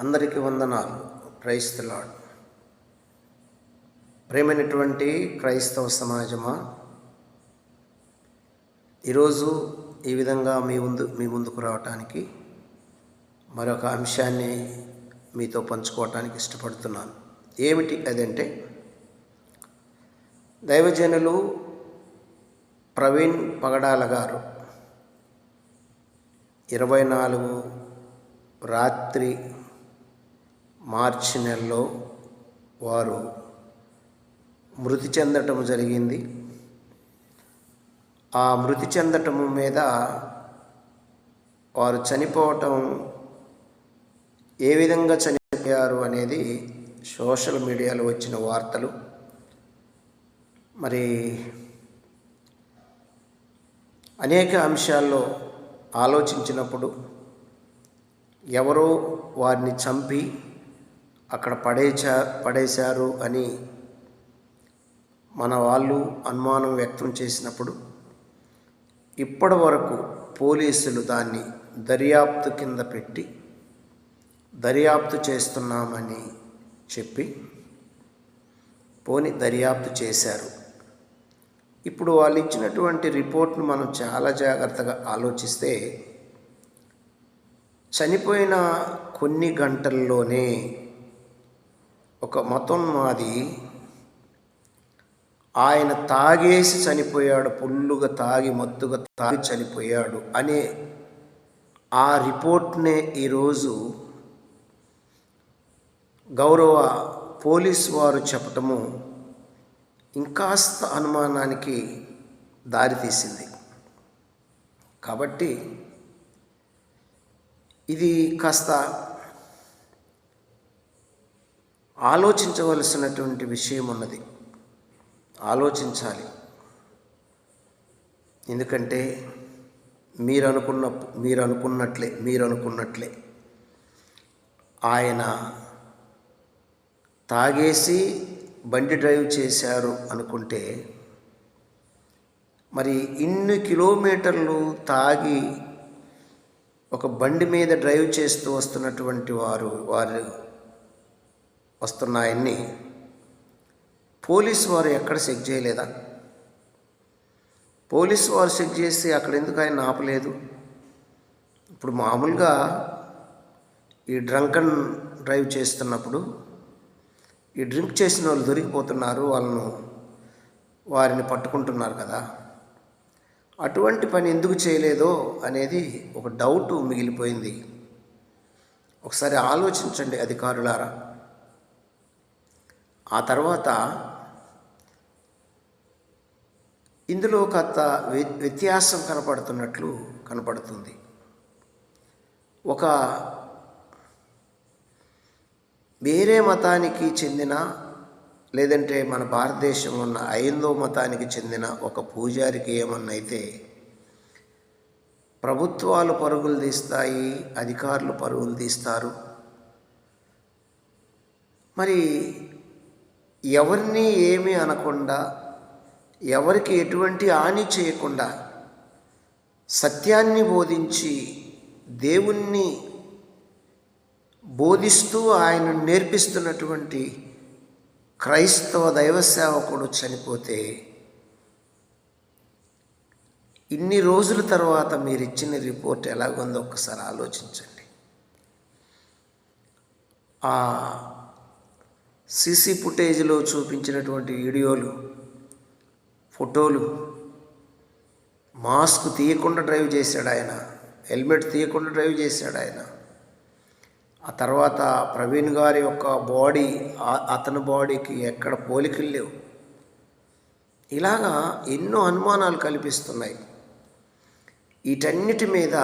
అందరికీ వందనాలు. క్రైస్తలాడ్ ప్రేమైనటువంటి క్రైస్తవ సమాజమా ఈరోజు ఈ విధంగా మీ ముందు మీ ముందుకు రావటానికి మరొక అంశాన్ని మీతో పంచుకోవటానికి ఇష్టపడుతున్నాను. ఏమిటి అదంటే దైవజనులు ప్రవీణ్ పగడాల గారు ఇరవై నాలుగు రాత్రి మార్చి నెలలో వారు మృతి చెందటం జరిగింది. ఆ మృతి చెందటం మీద వారు చనిపోవటం ఏ విధంగా చనిపోయారు అనేది సోషల్ మీడియాలో వచ్చిన వార్తలు. మరి అనేక అంశాల్లో ఆలోచించినప్పుడు ఎవరో వారిని చంపి అక్కడ పడేచా పడేశారు అని మన వాళ్ళు అనుమానం వ్యక్తం చేసినప్పుడు ఇప్పటి వరకు పోలీసులు దాన్ని దర్యాప్తు కింద పెట్టి దర్యాప్తు చేస్తున్నామని చెప్పి పోని దర్యాప్తు చేశారు. ఇప్పుడు వాళ్ళు ఇచ్చినటువంటి రిపోర్ట్ను మనం చాలా జాగ్రత్తగా ఆలోచిస్తే చనిపోయిన కొన్ని గంటల్లోనే ఒక మతోన్మాది ఆయన తాగేసి చనిపోయాడు పుల్లుగా తాగి మత్తుగా తాగి చనిపోయాడు అనే ఆ రిపోర్ట్నే ఈరోజు గౌరవ పోలీస్ వారు చెప్పటము ఇంకాస్త అనుమానానికి దారితీసింది. కాబట్టి ఇది కాస్త ఆలోచించవలసినటువంటి విషయం ఉన్నది ఆలోచించాలి. ఎందుకంటే మీరు అనుకున్న మీరు అనుకున్నట్లే మీరు అనుకున్నట్లే ఆయన తాగేసి బండి డ్రైవ్ చేశారు అనుకుంటే మరి ఇన్ని కిలోమీటర్లు తాగి ఒక బండి మీద డ్రైవ్ చేస్తూ వస్తున్నటువంటి వారు వారు వస్తున్నాయన్ని పోలీస్ వారు ఎక్కడ చెక్ చేయలేదా? పోలీస్ వారు చెక్ చేసి అక్కడ ఎందుకు ఆయన ఆపలేదు? ఇప్పుడు మామూలుగా ఈ డ్రంకన్ డ్రైవ్ చేస్తున్నప్పుడు ఈ డ్రింక్ చేసిన వాళ్ళు దొరికిపోతున్నారు వాళ్ళను వారిని పట్టుకుంటున్నారు కదా. అటువంటి పని ఎందుకు చేయలేదో అనేది ఒక డౌట్ మిగిలిపోయింది. ఒకసారి ఆలోచించండి అధికారులారా. ఆ తర్వాత ఇందులో కాస్త వ్యత్యాసం కనపడుతున్నట్లు కనపడుతుంది. ఒక వేరే మతానికి చెందిన లేదంటే మన భారతదేశం ఉన్న ఐందో మతానికి చెందిన ఒక పూజారికి ఏమన్నైతే అయితే ప్రభుత్వాలు పరుగులు తీస్తాయి అధికారులు పరుగులు తీస్తారు. మరి ఎవరిని ఏమీ అనకుండా ఎవరికి ఎటువంటి హాని చేయకుండా సత్యాన్ని బోధించి దేవుణ్ణి బోధిస్తూ ఆయన నేర్పిస్తున్నటువంటి క్రైస్తవ దైవ సేవకుడు చనిపోతే ఇన్ని రోజుల తర్వాత మీరు ఇచ్చిన రిపోర్ట్ ఎలాగుందో ఒక్కసారి ఆలోచించండి. ఆ సీసీ ఫుటేజ్లో చూపించినటువంటి వీడియోలు ఫోటోలు మాస్క్ తీయకుండా డ్రైవ్ చేశాడు ఆయన. హెల్మెట్ తీయకుండా డ్రైవ్ చేశాడు ఆయన. ఆ తర్వాత ప్రవీణ్ గారి యొక్క బాడీ అతని బాడీకి ఎక్కడ పోలికలు లేవు. ఇలాగా ఎన్నో అనుమానాలు కల్పిస్తున్నాయి. వీటన్నిటి మీద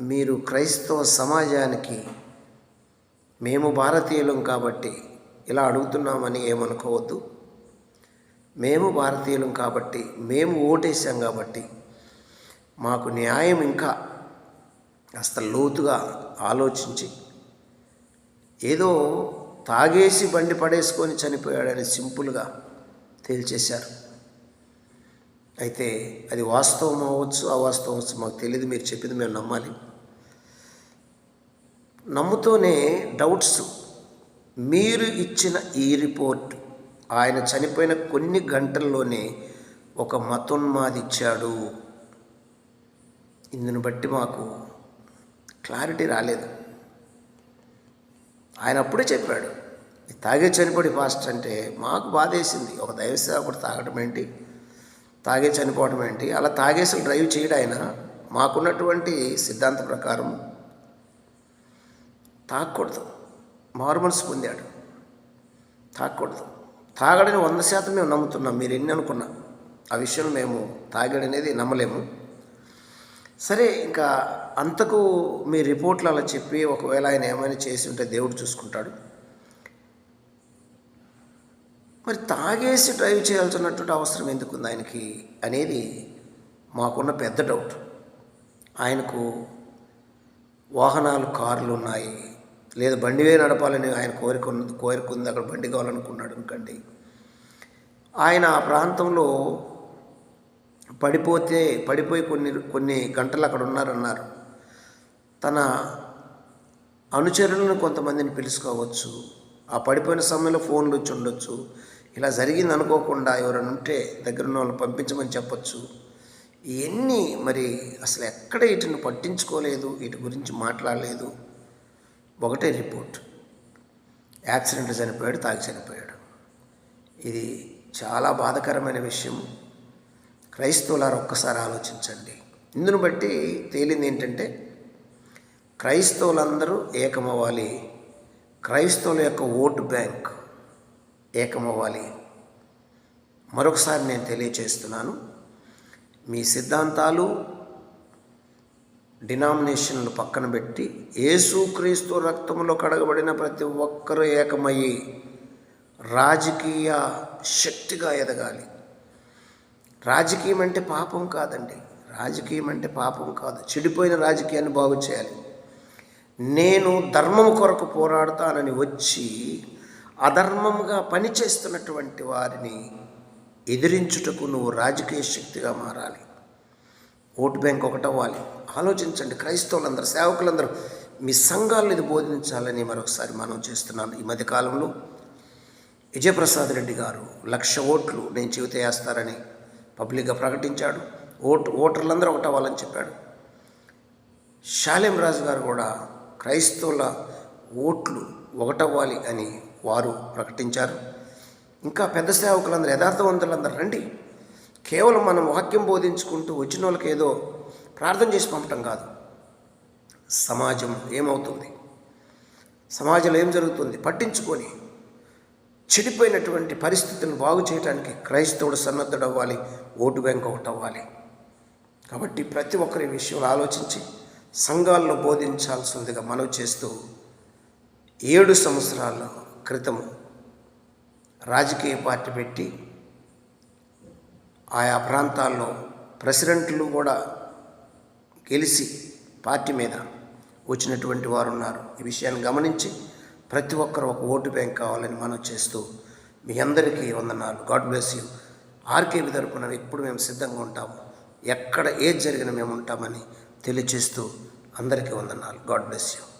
మీరు క్రైస్తవ సమాజానికి మేము భారతీయులం కాబట్టి ఇలా అడుగుతున్నామని ఏమనుకోవద్దు. మేము భారతీయులం కాబట్టి మేము ఓటేసాం కాబట్టి మాకు న్యాయం ఇంకా కాస్త లోతుగా ఆలోచించి ఏదో తాగేసి బండి పడేసుకొని చనిపోయాడని సింపుల్గా తేల్చేశారు. అయితే అది వాస్తవం అవ్వచ్చు అవాస్తవం అవ్వచ్చు మాకు తెలియదు మీరు చెప్పింది మేము నమ్మాలి. నమ్ముతూనే డౌట్స్ మీరు ఇచ్చిన ఈ రిపోర్ట్ ఆయన చనిపోయిన కొన్ని గంటల్లోనే ఒక మతోన్మాదిచ్చాడు. ఇచ్చాడు ఇందుని బట్టి మాకు క్లారిటీ రాలేదు. ఆయన అప్పుడే చెప్పాడు తాగే చనిపోడి ఫాస్ట్ అంటే మాకు బాధేసింది. ఒక దైవసేవకుడు తాగడం ఏంటి? తాగే చనిపోవడం ఏంటి? అలా తాగేసి డ్రైవ్ చేయడం ఆయన. మాకున్నటువంటి సిద్ధాంత ప్రకారం తాగకూడదు. మారు పొందాడు. తాగకూడదు తాగడని వంద శాతం మేము నమ్ముతున్నాం. మీరు ఎన్ని అనుకున్నా. ఆ విషయం మేము తాగాడనేది నమ్మలేము. సరే ఇంకా అంతకు మీ రిపోర్ట్లు అలా చెప్పి ఒకవేళ ఆయన ఏమైనా చేసి ఉంటే దేవుడు చూసుకుంటాడు. మరి తాగేసి డ్రైవ్ చేయాల్సినటువంటి అవసరం ఎందుకు ఉంది ఆయనకి? అనేది మాకున్న పెద్ద డౌట్. ఆయనకు వాహనాలు కార్లు ఉన్నాయి. లేదా బండివే నడపాలని ఆయన కోరిక ఉన్నది ఉంది. అక్కడ బండి కావాలనుకున్నాడు అనుకోండి. ఆయన ఆ ప్రాంతంలో పడిపోతే పడిపోయి కొన్ని కొన్ని గంటలు అక్కడ ఉన్నారన్నారు. తన అనుచరులను కొంతమందిని పిలుచుకోవచ్చు. ఆ పడిపోయిన సమయంలో ఫోన్లు వచ్చి ఉండొచ్చు ఇలా జరిగింది అనుకోకుండా ఎవరైనా ఉంటే దగ్గర ఉన్న వాళ్ళని పంపించమని చెప్పచ్చు. ఇవన్నీ మరి అసలు ఎక్కడ వీటిని పట్టించుకోలేదు. వీటి గురించి మాట్లాడలేదు. ఒకటే రిపోర్ట్. యాక్సిడెంట్ చనిపోయాడు తాగి చనిపోయాడు. ఇది చాలా బాధకరమైన విషయం. క్రైస్తవులారు ఒక్కసారి ఆలోచించండి. ఇందును బట్టి తేలింది ఏంటంటే క్రైస్తవులందరూ ఏకమవ్వాలి. క్రైస్తవుల యొక్క ఓటు బ్యాంక్ ఏకమవ్వాలి. మరొకసారి నేను తెలియచేస్తున్నాను మీ సిద్ధాంతాలు డినామినేషన్లు పక్కన పెట్టి ఏసుక్రీస్తు రక్తంలో కడగబడిన ప్రతి ఒక్కరూ ఏకమయ్యి రాజకీయ శక్తిగా ఎదగాలి. రాజకీయం అంటే పాపం కాదండి. రాజకీయం అంటే పాపం కాదు. చెడిపోయిన రాజకీయాన్ని బాగు చేయాలి. నేను ధర్మం కొరకు పోరాడతానని వచ్చి అధర్మంగా పనిచేస్తున్నటువంటి వారిని ఎదిరించుటకు నువ్వు రాజకీయ శక్తిగా మారాలి. ఓటు బ్యాంక్ ఒకటవ్వాలి ఆలోచించండి. క్రైస్తవులందరూ సేవకులందరూ మీ సంఘాలను ఇది బోధించాలని మరొకసారి మనం చేస్తున్నాను ఈ మధ్యకాలంలో విజయప్రసాద్ రెడ్డి గారు లక్ష ఓట్లు నేను చెబితే వేస్తారని పబ్లిక్గా ప్రకటించాడు. ఓటు ఓటర్లందరూ ఒకటవ్వాలని చెప్పాడు. శాలేం రాజు గారు కూడా క్రైస్తవుల ఓట్లు ఒకటవ్వాలి అని వారు ప్రకటించారు. ఇంకా పెద్ద సేవకులందరూ యథార్థవంతులందరూ రండి. కేవలం మనం వాక్యం బోధించుకుంటూ వచ్చిన వాళ్ళకి ఏదో ప్రార్థన చేసి పంపటం కాదు. సమాజం ఏమవుతుంది? సమాజంలో ఏం జరుగుతుంది? పట్టించుకొని చెడిపోయినటువంటి పరిస్థితులను బాగు చేయడానికి క్రైస్తవుడు సన్నద్ధుడు అవ్వాలి ఓటు బ్యాంక్ ఒకటి అవ్వాలి. కాబట్టి ప్రతి ఒక్కరి విషయంలో ఆలోచించి సంఘాల్లో బోధించాల్సిందిగా మనవి చేస్తూ ఏడు సంవత్సరాల క్రితం రాజకీయ పార్టీ పెట్టి ఆయా ప్రాంతాల్లో ప్రెసిడెంట్లు కూడా గెలిచి పార్టీ మీద వచ్చినటువంటి వారు ఉన్నారు. ఈ విషయాన్ని గమనించి ప్రతి ఒక్కరు ఒక ఓటు బ్యాంక్ కావాలని మనం చేస్తూ మీ అందరికీ వందనాలు. God bless you. ఆర్కేబి తరపున ఎప్పుడు మేము సిద్ధంగా ఉంటాము. ఎక్కడ ఏది జరిగినా మేము ఉంటామని తెలియచేస్తూ అందరికీ వందనాలు. God bless you.